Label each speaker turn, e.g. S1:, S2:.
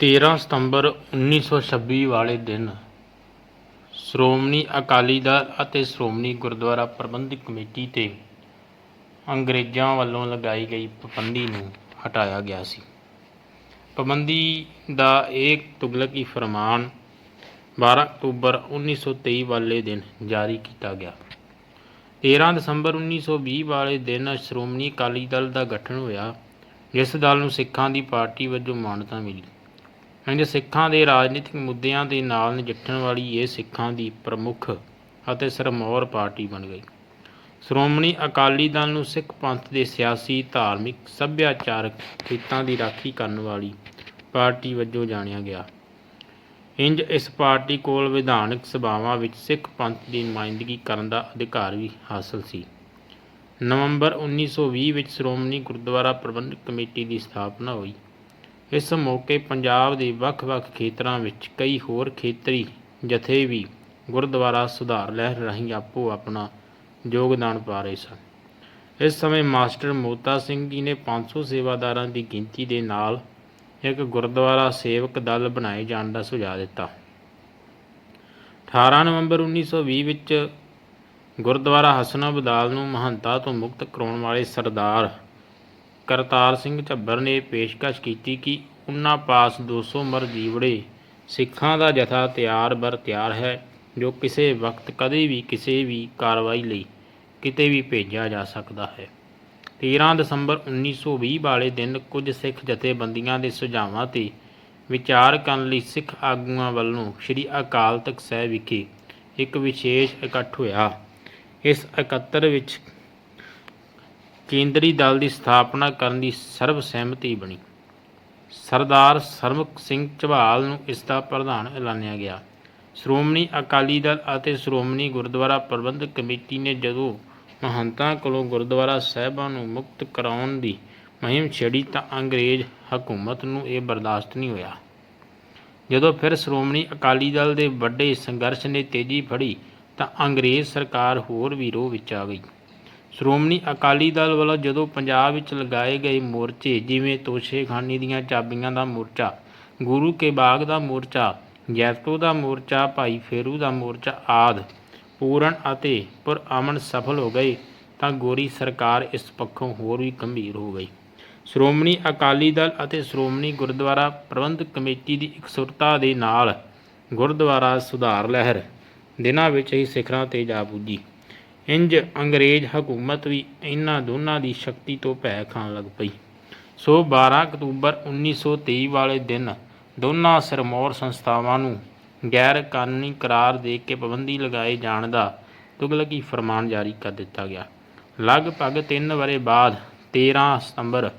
S1: 13 ਸਤੰਬਰ 1926 ਵਾਲੇ ਦਿਨ ਸ਼੍ਰੋਮਣੀ ਅਕਾਲੀ ਦਲ ਅਤੇ ਸ਼੍ਰੋਮਣੀ ਗੁਰਦੁਆਰਾ ਪ੍ਰਬੰਧਕ ਕਮੇਟੀ ਤੇ ਅੰਗਰੇਜ਼ਾਂ ਵੱਲੋਂ ਲਗਾਈ ਗਈ ਪਾਬੰਦੀ ਨੂੰ ਹਟਾਇਆ ਗਿਆ ਸੀ। ਪਾਬੰਦੀ ਦਾ ਇਹ ਤੁਗਲਕੀ ਫਰਮਾਨ 12 ਅਕਤੂਬਰ 1923 ਵਾਲੇ ਦਿਨ ਜਾਰੀ ਕੀਤਾ ਗਿਆ। 13 ਦਸੰਬਰ 1920 ਵਾਲੇ ਦਿਨ ਸ਼੍ਰੋਮਣੀ ਅਕਾਲੀ ਦਲ ਦਾ ਗਠਨ ਹੋਇਆ, ਜਿਸ ਦਲ ਨੂੰ ਸਿੱਖਾਂ ਦੀ ਪਾਰਟੀ ਵਜੋਂ ਮਾਨਤਾ ਮਿਲੀ। ਇੰਜ ਸਿੱਖਾਂ ਦੇ ਰਾਜਨੀਤਿਕ ਮੁੱਦਿਆਂ ਦੇ ਨਾਲ ਨਜਿੱਠਣ ਵਾਲੀ ਇਹ ਸਿੱਖਾਂ ਦੀ ਪ੍ਰਮੁੱਖ ਅਤੇ ਸਰਮੌਰ ਪਾਰਟੀ ਬਣ ਗਈ। ਸ਼੍ਰੋਮਣੀ ਅਕਾਲੀ ਦਲ ਨੂੰ ਸਿੱਖ ਪੰਥ ਦੇ ਸਿਆਸੀ, ਧਾਰਮਿਕ, ਸੱਭਿਆਚਾਰਕ ਹਿੱਤਾਂ ਦੀ ਰਾਖੀ ਕਰਨ ਵਾਲੀ ਪਾਰਟੀ ਵਜੋਂ ਜਾਣਿਆ ਗਿਆ। ਇੰਜ ਇਸ ਪਾਰਟੀ ਕੋਲ ਵਿਧਾਨਕ ਸਭਾਵਾਂ ਵਿੱਚ ਸਿੱਖ ਪੰਥ ਦੀ ਨੁਮਾਇੰਦਗੀ ਕਰਨ ਦਾ ਅਧਿਕਾਰ ਵੀ ਹਾਸਲ ਸੀ। ਨਵੰਬਰ 1920 ਵਿੱਚ ਸ਼੍ਰੋਮਣੀ ਗੁਰਦੁਆਰਾ ਪ੍ਰਬੰਧਕ ਕਮੇਟੀ ਦੀ ਸਥਾਪਨਾ ਹੋਈ। ਇਸ ਮੌਕੇ ਪੰਜਾਬ ਦੇ ਵੱਖ-ਵੱਖ ਖੇਤਰਾਂ ਵਿੱਚ ਕਈ ਹੋਰ ਖੇਤਰੀ ਜਥੇ ਵੀ ਗੁਰਦੁਆਰਾ ਸੁਧਾਰ ਲਹਿਰ ਰਾਹੀਂ ਆਪੋ ਆਪਣਾ ਯੋਗਦਾਨ ਪਾ ਰਹੇ ਸਨ। ਇਸ ਸਮੇਂ ਮਾਸਟਰ ਮੋਤਾ ਸਿੰਘ ਜੀ ਨੇ 500 ਸੇਵਾਦਾਰਾਂ ਦੀ ਗਿਣਤੀ ਦੇ ਨਾਲ ਇੱਕ ਗੁਰਦੁਆਰਾ ਸੇਵਕ ਦਲ ਬਣਾਏ ਜਾਣ ਦਾ ਸੁਝਾਅ ਦਿੱਤਾ। 18 ਨਵੰਬਰ 1920 ਵਿੱਚ ਗੁਰਦੁਆਰਾ ਹਸਨਾ ਬਦਾਲ ਨੂੰ ਮਹੰਤਾ ਤੋਂ ਮੁਕਤ ਕਰਾਉਣ ਵਾਲੇ ਸਰਦਾਰ ਕਰਤਾਰ ਸਿੰਘ ਝੱਬਰ ਨੇ ਪੇਸ਼ਕਸ਼ ਕੀਤੀ ਕਿ ਉਹਨਾਂ ਪਾਸ 200 ਮਰ ਜੀਵੜੇ ਸਿੱਖਾਂ ਦਾ ਜਥਾ ਤਿਆਰ ਬਰ ਤਿਆਰ ਹੈ, ਜੋ ਕਿਸੇ ਵਕਤ ਕਦੇ ਵੀ ਕਿਸੇ ਵੀ ਕਾਰਵਾਈ ਲਈ ਕਿਤੇ ਵੀ ਭੇਜਿਆ ਜਾ ਸਕਦਾ ਹੈ। 13 ਦਸੰਬਰ 1920 ਵਾਲੇ ਦਿਨ ਕੁਝ ਸਿੱਖ ਜਥੇਬੰਦੀਆਂ ਦੇ ਸੁਝਾਵਾਂ ਤੇ ਵਿਚਾਰ ਕਰਨ ਲਈ ਸਿੱਖ ਆਗੂਆਂ ਵੱਲੋਂ ਸ੍ਰੀ ਅਕਾਲ ਤਖਤ ਸਾਹਿਬ ਵਿਖੇ ਇੱਕ ਵਿਸ਼ੇਸ਼ ਇਕੱਠ ਹੋਇਆ। ਇਸ ਇਕੱਤਰ ਵਿੱਚ ਕੇਂਦਰੀ ਦਲ ਦੀ ਸਥਾਪਨਾ ਕਰਨ ਦੀ ਸਰਬ ਸਹਿਮਤੀ ਬਣੀ। ਸਰਦਾਰ ਸਰਮੁਖ ਸਿੰਘ ਝਵਾਲ ਨੂੰ ਇਸ ਦਾ ਪ੍ਰਧਾਨ ਐਲਾਨਿਆ ਗਿਆ। ਸ਼੍ਰੋਮਣੀ ਅਕਾਲੀ ਦਲ ਅਤੇ ਸ਼੍ਰੋਮਣੀ ਗੁਰਦੁਆਰਾ ਪ੍ਰਬੰਧਕ ਕਮੇਟੀ ਨੇ ਜਦੋਂ ਮਹੰਤਾਂ ਕੋਲੋਂ ਗੁਰਦੁਆਰਾ ਸਾਹਿਬਾਂ ਨੂੰ ਮੁਕਤ ਕਰਾਉਣ ਦੀ ਮੁਹਿੰਮ ਛੇੜੀ ਤਾਂ ਅੰਗਰੇਜ਼ ਹਕੂਮਤ ਨੂੰ ਇਹ ਬਰਦਾਸ਼ਤ ਨਹੀਂ ਹੋਇਆ। ਜਦੋਂ ਫਿਰ ਸ਼੍ਰੋਮਣੀ ਅਕਾਲੀ ਦਲ ਦੇ ਵੱਡੇ ਸੰਘਰਸ਼ ਨੇ ਤੇਜ਼ੀ ਫੜੀ ਤਾਂ ਅੰਗਰੇਜ਼ ਸਰਕਾਰ ਹੋਰ ਵੀ ਰੋਹ ਵਿੱਚ ਆ ਗਈ। ਸ਼੍ਰੋਮਣੀ ਅਕਾਲੀ ਦਲ ਵੱਲੋਂ ਜਦੋਂ ਪੰਜਾਬ ਵਿੱਚ ਲਗਾਏ ਗਏ ਮੋਰਚੇ, ਜਿਵੇਂ ਤੋਸ਼ੇਖਾਨੀ ਦੀਆਂ ਚਾਬੀਆਂ ਦਾ ਮੋਰਚਾ, ਗੁਰੂ ਕੇ ਬਾਗ ਦਾ ਮੋਰਚਾ, ਜੈਤੋ ਦਾ ਮੋਰਚਾ, ਭਾਈ ਫੇਰੂ ਦਾ ਮੋਰਚਾ ਆਦ ਪੂਰਨ ਅਤੇ ਪੁਰਅਮਨ ਸਫਲ ਹੋ ਗਏ, ਤਾਂ ਗੋਰੀ ਸਰਕਾਰ ਇਸ ਪੱਖੋਂ ਹੋਰ ਵੀ ਗੰਭੀਰ ਹੋ ਗਈ। ਸ਼੍ਰੋਮਣੀ ਅਕਾਲੀ ਦਲ ਅਤੇ ਸ਼੍ਰੋਮਣੀ ਗੁਰਦੁਆਰਾ ਪ੍ਰਬੰਧਕ ਕਮੇਟੀ ਦੀ ਇਕਸੁਰਤਾ ਦੇ ਨਾਲ ਗੁਰਦੁਆਰਾ ਸੁਧਾਰ ਲਹਿਰ, ਦਿਨਾਂ ਵਿੱਚ ਹੀ ਸਿਖਰਾਂ ਤੇ ਜਾ ਪੁੱਜੀ। ਇੰਜ ਅੰਗਰੇਜ਼ ਹਕੂਮਤ ਵੀ ਇਹਨਾਂ ਦੋਨਾਂ ਦੀ ਸ਼ਕਤੀ ਤੋਂ ਭੈ ਖਾਣ ਲੱਗ ਪਈ। ਸੋ 12 ਅਕਤੂਬਰ 1923 ਵਾਲੇ ਦਿਨ ਦੋਨਾਂ ਸਿਰਮੌਰ ਸੰਸਥਾਵਾਂ ਨੂੰ ਗੈਰ ਕਾਨੂੰਨੀ ਕਰਾਰ ਦੇ ਕੇ ਪਾਬੰਦੀ ਲਗਾਏ ਜਾਣ ਦਾ ਤੁਗਲਕੀ ਫਰਮਾਨ ਜਾਰੀ ਕਰ ਦਿੱਤਾ ਗਿਆ। ਲਗਭਗ 3 ਵਰੇ ਬਾਅਦ 13 ਸਤੰਬਰ